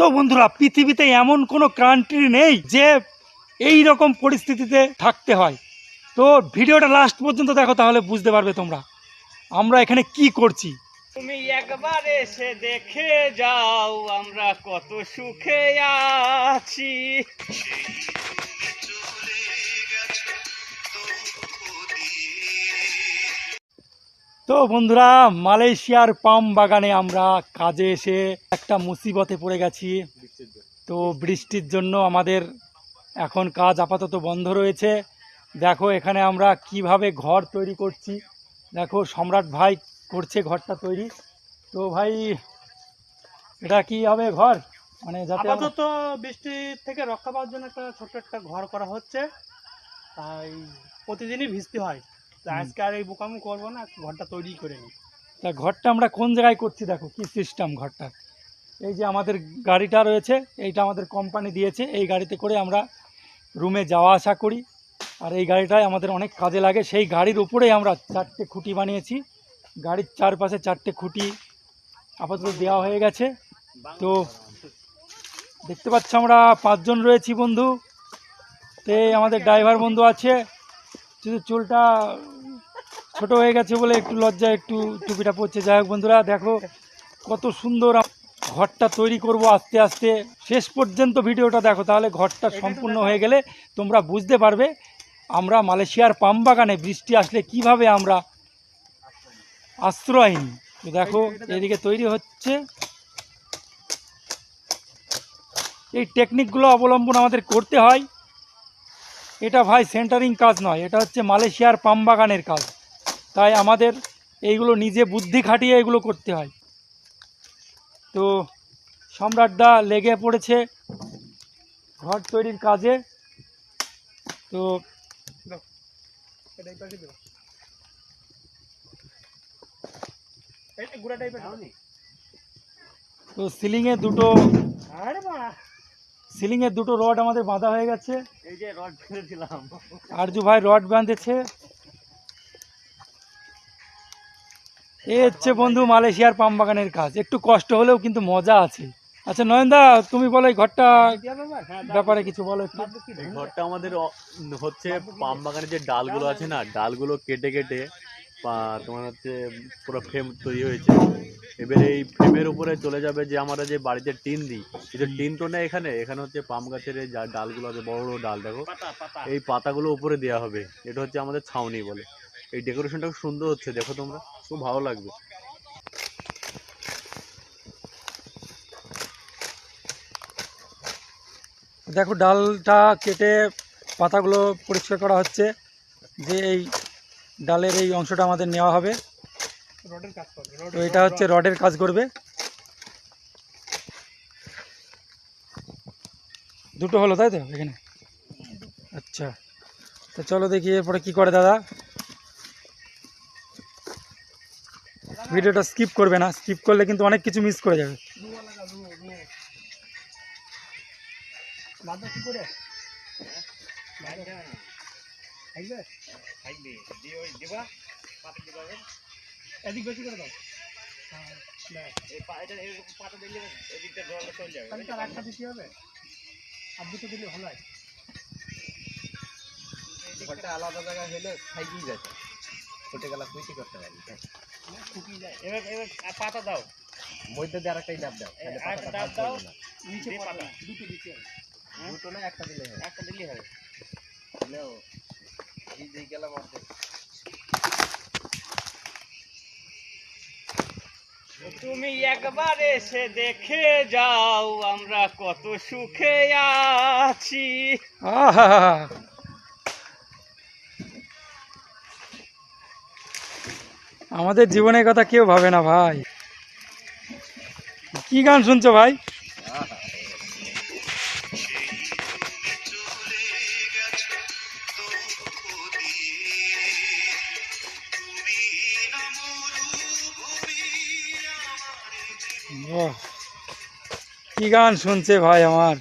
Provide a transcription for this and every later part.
তো বন্ধুরা, পৃথিবীতে এমন কোনো কান্ট্রি নেই যে এই রকম পরিস্থিতিতে থাকতে হয়। তো ভিডিওটা লাস্ট পর্যন্ত দেখো তাহলে বুঝতে পারবে তোমরা। আমরা এখানে কি করছি? তুমি একবার এসে দেখে যাও আমরা কত সুখে আছি। তো বন্ধুরা, মালয়েশিয়ার পাম বাগানে আমরা কাজে এসে একটা মুসিবতে পড়ে গেছি। তো বৃষ্টির জন্য আমাদের এখন কাজ আপাতত বন্ধ রয়েছে। দেখো, এখানে আমরা কীভাবে ঘর তৈরি করছি। দেখো, সম্রাট ভাই করছে ঘরটা তৈরি। তো ভাই, এটা কি হবে ঘর? মানে যাতে আপাতত বৃষ্টি থেকে রক্ষা পাওয়ার জন্য একটা ছোট্ট একটা ঘর করা হচ্ছে। তাই প্রতিদিনই ভিজতে হয়। আজকে আর এই বোকামো করব না ঘরটা তৈরি করে নিই। তা ঘরটা আমরা কোন জায়গায় করছি দেখো কি সিস্টেম ঘরটা? এই যে আমাদের গাড়িটা রয়েছে এইটা আমাদের কোম্পানি দিয়েছে এই গাড়িতে করে আমরা রুমে যাওয়া আসা করি। আর এই গাড়িটাই আমাদের অনেক কাজে লাগে সেই গাড়ির উপরেই আমরা চারটে খুঁটি বানিয়েছি। গাড়ির চারপাশে চারটে খুঁটি আপাতত দেওয়া হয়ে গেছে। তো দেখতে পাচ্ছ আমরা পাঁচজন রয়েছি বন্ধু। তে আমাদের ড্রাইভার বন্ধু আছে। শুধু চুলটা ছোট হয়ে গেছে বলে একটু লজ্জা একটু টুপিটা পড়ছে যাই হোক বন্ধুরা দেখো কত সুন্দর ঘরটা তৈরি করব আস্তে আস্তে। শেষ পর্যন্ত ভিডিওটা দেখো তাহলে ঘরটা সম্পূর্ণ হয়ে গেলে তোমরা বুঝতে পারবে আমরা মালয়েশিয়ার পাম বাগানে বৃষ্টি আসলে কীভাবে আমরা আশ্রয় তো দেখো এদিকে তৈরি হচ্ছে। এই টেকনিকগুলো অবলম্বন আমাদের করতে হয়। এটা ভাই সেন্টারিং কাজ নয় এটা হচ্ছে মালয়েশিয়ার পাম বাগানের কাজ। তাই আমাদের এইগুলো নিজে বুদ্ধি খাটিয়ে এগুলো করতে হয়। তো সম্রাটদা লেগে পড়েছে ঘর তৈরির কাজে। তো তো সিলিংয়ে দুটো মা সিলিংয়ে দুটো রড আমাদের বাঁধা হয়ে গেছে। এই যে রড ফেলে দিলাম। আরজু ভাই রড বাঁধেছে। এ হচ্ছে বন্ধু মালয়েশিয়ার পাম বাগানের কাজ। একটু কষ্ট হলেও কিন্তু মজা আছে। আচ্ছা নয়নদা তুমি বলো এই ঘরটা ব্যাপারে কিছু বলো ঘরটা আমাদের হচ্ছে পাম বাগানের যে ডালগুলো আছে না ডালগুলো কেটে কেটে পা- তোমার হচ্ছে পুরো ফ্রেম তৈরি হয়েছে। এবারে এই ফ্রেমের উপরে চলে যাবে যে আমরা যে বাড়িতে টিন দিই কিন্তু টিন তো নেই এখানে এখানে হচ্ছে পাম গাছের এই যা ডালগুলো আছে বড় বড় ডাল দেখো। এই পাতাগুলো উপরে দেওয়া হবে এটা হচ্ছে আমাদের ছাউনি বলে। এই ডেকোরেশনটা খুব সুন্দর হচ্ছে দেখো তোমরা খুব ভালো লাগবে। দেখো ডালটা কেটে পাতাগুলো পরিষ্কার করা হচ্ছে যে এই ডালের এই অংশটা আমাদের নেওয়া হবে। রডের কাজ করবে তো এটা হচ্ছে রডের কাজ করবে। দুটো হলো তাই তো এখানে? আচ্ছা। তো চলো দেখি এরপরে কি করে দাদা। ভিডিওটা স্কিপ করবে না স্কিপ করলে কিন্তু অনেক কিছু মিস করে যাবে। কি করে? থাকবে? থাকবে। দিয়ে ওই দিবা পাতা দিবা। এদিক বেশি করে দাও। হ্যাঁ এই পা- এটা এরকম পাতা দিলে এদিকটা জলটা চলে যাবে তাহলে তার একটা দিতে হবে। আর দুটো দিলে ভালো হয় আলাদা জায়গায় হলে থাইকেই যায়। ছোটে গেলা কুইটি করতে পারি শুকিয়ে যায়। এবার এবার পাতা দাও। মধ্যে দিয়ে আরেকটাই ডাব দাও আরেকটা ডাব দাও। নিচে পাতা পাতা। দুটো দিতে হবে। দুটো না একটা দিলে হয় একটা দিলেই হবে। এই গেলাম অর্ধেক। তুমি একবার এসে দেখে যাও আমরা কত সুখে আছি। আহা। আমাদের জীবনের কথা কেউ ভাবে না ভাই। কি গান শুনছো ভাই? কি গান শুনছে ভাই আমার?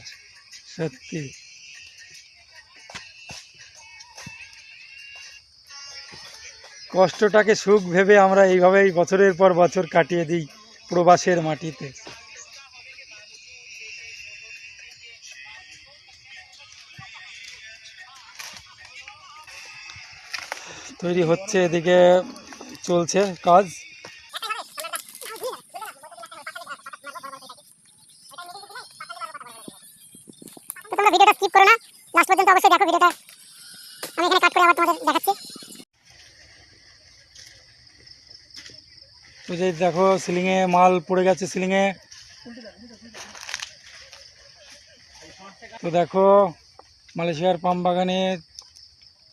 সত্যি। কষ্টটাকে সুখ ভেবে আমরা এইভাবেই বছরের পর বছর কাটিয়ে দিই প্রবাসের মাটিতে। তৈরি হচ্ছে এদিকে চলছে কাজ। তোমরা ভিডিওটা স্কিপ করো না। লাস্ট পর্যন্ত অবশ্যই দেখো ভিডিওটা। আমি এখানে কাট করে আবার তোমাদের দেখাচ্ছি। তো যে দেখো সিলিংয়ে মাল পড়ে গেছে সিলিংয়ে তো দেখো মালয়েশিয়ার পাম বাগানে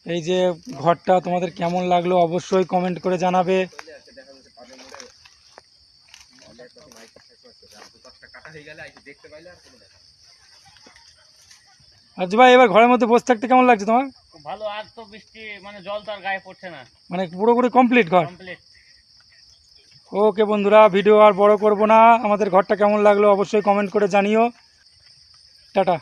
এই যে ঘরটা তোমাদের কেমন লাগল অবশ্যই কমেন্ট করে জানাবে। কাটা হয়ে দেখতে পাইলে আর কোনো দেখা আর ভাই এবার ঘরের মধ্যে বসে থাকতে কেমন লাগছে তোমার? ভালো আর তো বৃষ্টি মানে জল তো আর গায়ে পড়ছে না। মানে পুরোপুরি কমপ্লিট ঘর? কমপ্লিট ওকে বন্ধুরা ভিডিও আর বড় করব না। আমাদের ঘরটা কেমন লাগল অবশ্যই কমেন্ট করে জানিও। টাটা।